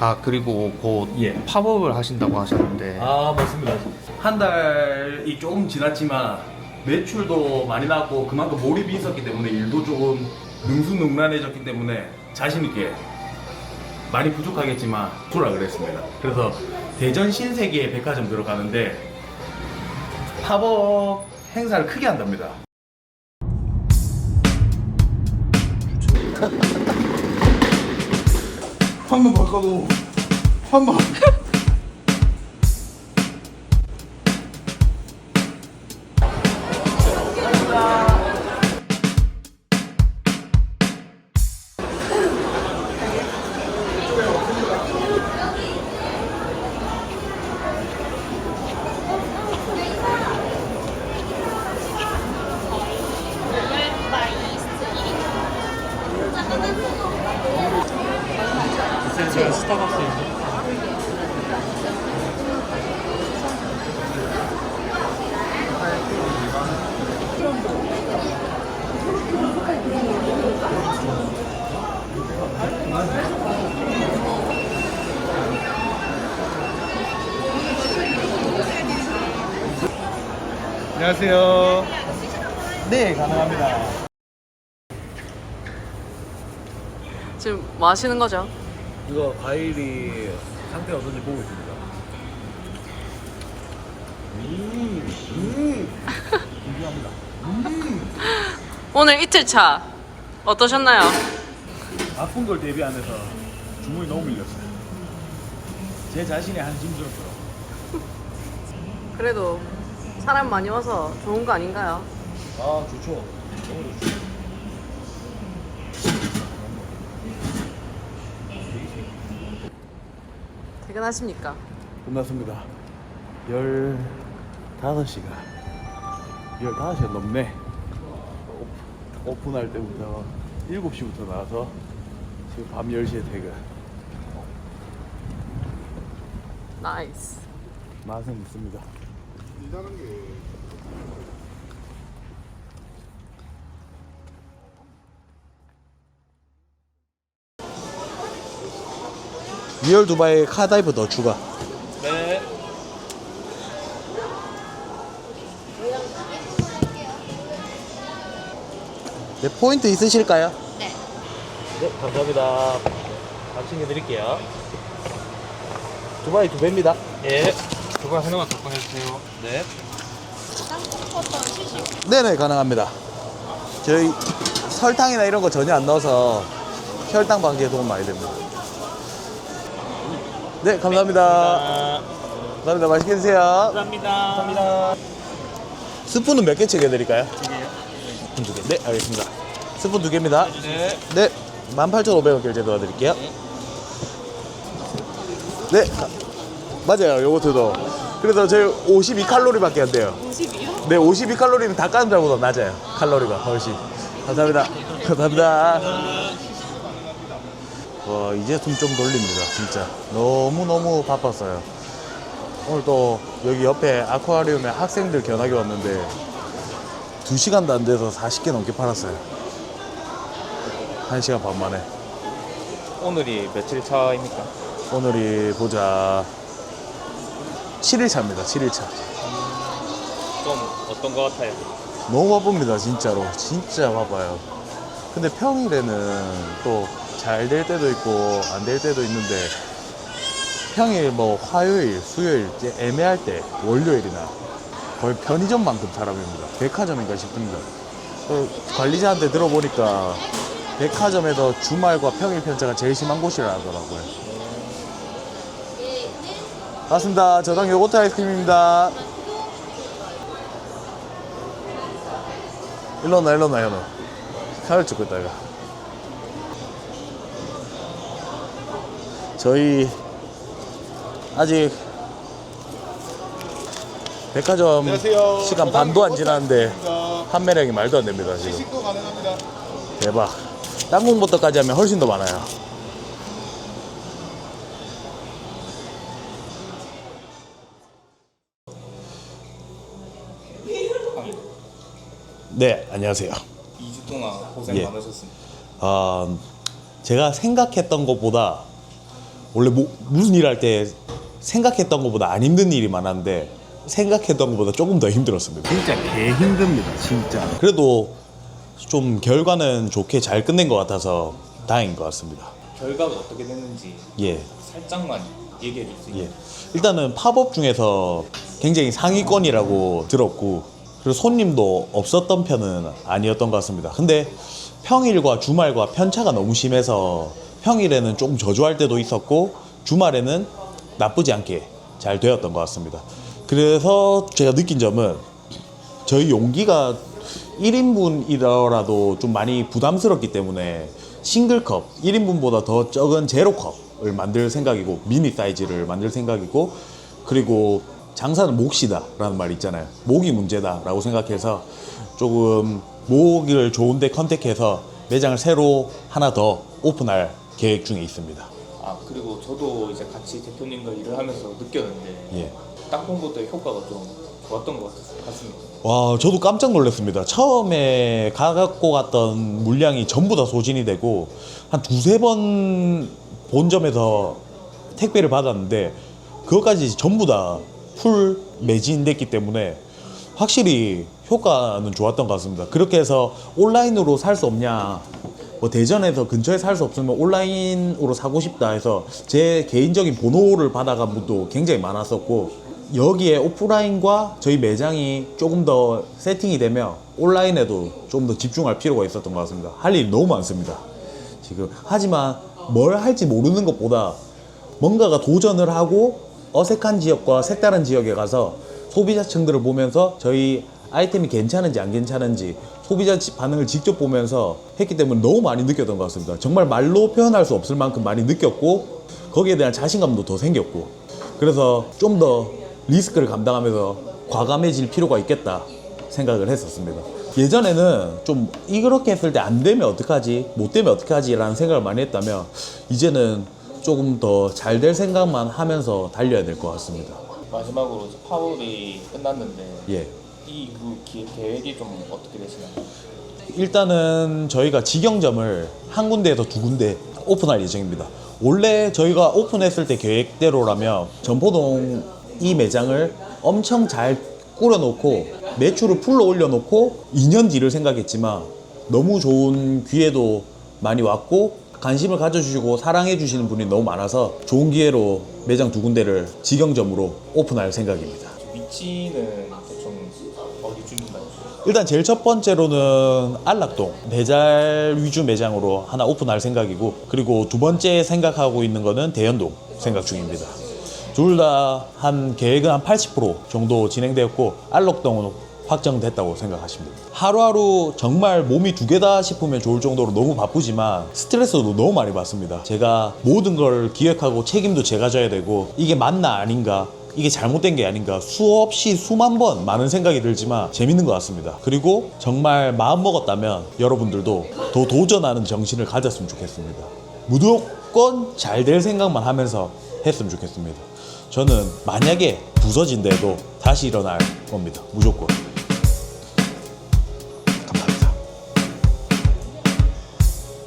아 그리고 곧 예. 팝업을 하신다고 하셨는데 아 맞습니다. 한 달이 조금 지났지만 매출도 많이 나왔고 그만큼 몰입이 있었기 때문에 일도 조금 능수능란해졌기 때문에 자신 있게 많이 부족하겠지만 돌아 그랬습니다. 그래서 대전 신세계 백화점 들어가는데 팝업 행사를 크게 한답니다. 한번 바꿔도 한번 안녕하세요. 네 가능합니다. 지금 뭐 하시는 거죠? 이거 과일이 상태 어떤지 보고 있습니다. 오늘 이틀차 어떠셨나요? 바쁜 걸 대비하면서 주문이 너무 밀렸어요. 제 자신이 한심스럽더라고요. 그래도 사람 많이 와서 좋은 거 아닌가요? 아 좋죠. 너무 좋죠. 퇴근하십니까? 끝났습니다. 15시가 15시가 넘네. 오프- 오픈 할 때부터 7시부터 나와서 지금 밤 10시에 퇴근. 나이스. 맛은 있습니다. 리얼 두바이 카다이브 더 추가. 네. 네, 포인트 있으실까요? 네 감사합니다. 밥 챙겨드릴게요. 두바이 두 배입니다. 예. 그거 하나만 더 꺼내주세요. 네. 네네 가능합니다. 저희 설탕이나 이런 거 전혀 안 넣어서 혈당 방지에 도움 많이 됩니다. 네 감사합니다. 감사합니다. 맛있게 드세요. 감사합니다. 감사합니다. 스푼은 몇개 챙겨드릴까요? 두 개요. 스푼 두 개. 네 알겠습니다. 스푼 두 개입니다. 네. 네 18,500원 결제 도와드릴게요. 네 가- 맞아요 요거트도. 그래서 저희 52칼로리밖에 안 돼요. 52요? 네 52칼로리는 닭가슴살보다 낮아요. 칼로리가 훨씬. 감사합니다. 감사합니다. 와 이제 숨 좀 돌립니다 진짜 너무너무 바빴어요 오늘 또 여기 옆에 아쿠아리움에 학생들 견학이 왔는데 2시간도 안 돼서 40개 넘게 팔았어요 1시간 반 만에 오늘이 며칠 차입니까? 오늘이 보자 7일차입니다 7일차. 좀 어떤 거 같아요? 너무 바쁩니다 진짜로. 진짜 바빠요. 근데 평일에는 또 잘 될 때도 있고 안 될 때도 있는데 평일 뭐 화요일 수요일 이제 애매할 때 월요일이나 거의 편의점만큼 사람입니다. 백화점인가 싶습니다 또 관리자한테 들어보니까 백화점에서 주말과 평일 편차가 제일 심한 곳이라 하더라고요 맞습니다. 저당 요거트 아이스크림입니다. 일로 나 일로 나 현우 카메라 찍고 있다 이거. 저희 아직 백화점 안녕하세요. 시간 반도 안 지났는데 판매량이 말도 안 됩니다 지금. 식도 가능합니다. 대박. 땅콩버터까지 하면 훨씬 더 많아요 네 안녕하세요 2주 동안 고생 예. 많으셨습니다. 아, 제가 생각했던 것보다 원래 뭐, 무슨 일 할 때 생각했던 것보다 안 힘든 일이 많았는데 생각했던 것보다 조금 더 힘들었습니다. 진짜 개 힘듭니다, 진짜. 그래도 좀 결과는 좋게 잘 끝낸 것 같아서 다행인 것 같습니다. 결과가 어떻게 됐는지 예. 살짝만 얘기해 있나요? 예. 일단은 팝업 중에서 굉장히 상위권이라고 들었고 그리고 손님도 없었던 편은 아니었던 것 같습니다. 근데 평일과 주말과 편차가 너무 심해서 평일에는 조금 저조할 때도 있었고 주말에는 나쁘지 않게 잘 되었던 것 같습니다. 그래서 제가 느낀 점은 저희 용기가 1인분이더라도 좀 많이 부담스럽기 때문에 싱글컵 1인분보다 더 적은 제로컵을 만들 생각이고 미니 사이즈를 만들 생각이고 그리고 장사는 몫이다 라는 말이 있잖아요 목이 문제다 라고 생각해서 조금 목을 좋은데 컨택해서 매장을 새로 하나 더 오픈할 계획 중에 있습니다 아 그리고 저도 이제 같이 대표님과 일을 하면서 느꼈는데 예. 딱 본부터 효과가 좀 좋았던 것 같- 같습니다. 와, 저도 깜짝 놀랐습니다. 처음에 가갖고 갔던 물량이 전부 다 소진이 되고 한 두세 번 본점에서 택배를 받았는데 그것까지 전부 다 풀 매진됐기 때문에 확실히 효과는 좋았던 것 같습니다. 그렇게 해서 온라인으로 살 수 없냐 뭐 대전에서 근처에 살 수 없으면 온라인으로 사고 싶다 해서 제 개인적인 번호를 받아간 분도 굉장히 많았었고 여기에 오프라인과 저희 매장이 조금 더 세팅이 되면 온라인에도 좀 더 집중할 필요가 있었던 것 같습니다. 할 일이 너무 많습니다. 지금 하지만 뭘 할지 모르는 것보다 뭔가가 도전을 하고 어색한 지역과 색다른 지역에 가서 소비자층들을 보면서 저희 아이템이 괜찮은지 안 괜찮은지 소비자 지- 반응을 직접 보면서 했기 때문에 너무 많이 느꼈던 것 같습니다. 정말 말로 표현할 수 없을 만큼 많이 느꼈고 거기에 대한 자신감도 더 생겼고 그래서 좀 더 리스크를 감당하면서 과감해질 필요가 있겠다 생각을 했었습니다. 예전에는 좀 이렇게 했을 때 안 되면 어떡하지 못 되면 어떡하지 라는 생각을 많이 했다면 이제는 조금 더 잘 될 생각만 하면서 달려야 될 것 같습니다. 마지막으로 이제 파업이 끝났는데 예. 이 그 계획이 좀 어떻게 되시나요? 일단은 저희가 직영점을 한 군데에서 두 군데 오픈할 예정입니다. 원래 저희가 오픈했을 때 계획대로라면 전포동 이 매장을 엄청 잘 꾸려놓고 매출을 풀로 올려놓고 2년 뒤를 생각했지만 너무 좋은 기회도 많이 왔고 관심을 가져주시고 사랑해주시는 분이 너무 많아서 좋은 기회로 매장 두 군데를 직영점으로 오픈할 생각입니다. 위치는 대충 어디쯤인가요? 일단 제일 첫 번째로는 안락동 배달 위주 매장으로 하나 오픈할 생각이고 그리고 두 번째 생각하고 있는 거는 대연동 생각 중입니다. 둘 다 한 계획은 한 80% 정도 진행되었고 안락동은 확정됐다고 생각하시면 됩니다. 하루하루 정말 몸이 두 개다 싶으면 좋을 정도로 너무 바쁘지만 스트레스도 너무 많이 받습니다. 제가 모든 걸 기획하고 책임도 제가 져야 되고 이게 맞나 아닌가 이게 잘못된 게 아닌가 수없이 수만 번 많은 생각이 들지만 재밌는 것 같습니다. 그리고 정말 마음 먹었다면 여러분들도 더 도전하는 정신을 가졌으면 좋겠습니다. 무조건 잘 될 생각만 하면서 했으면 좋겠습니다. 저는 만약에 부서진데도 다시 일어날 겁니다. 무조건.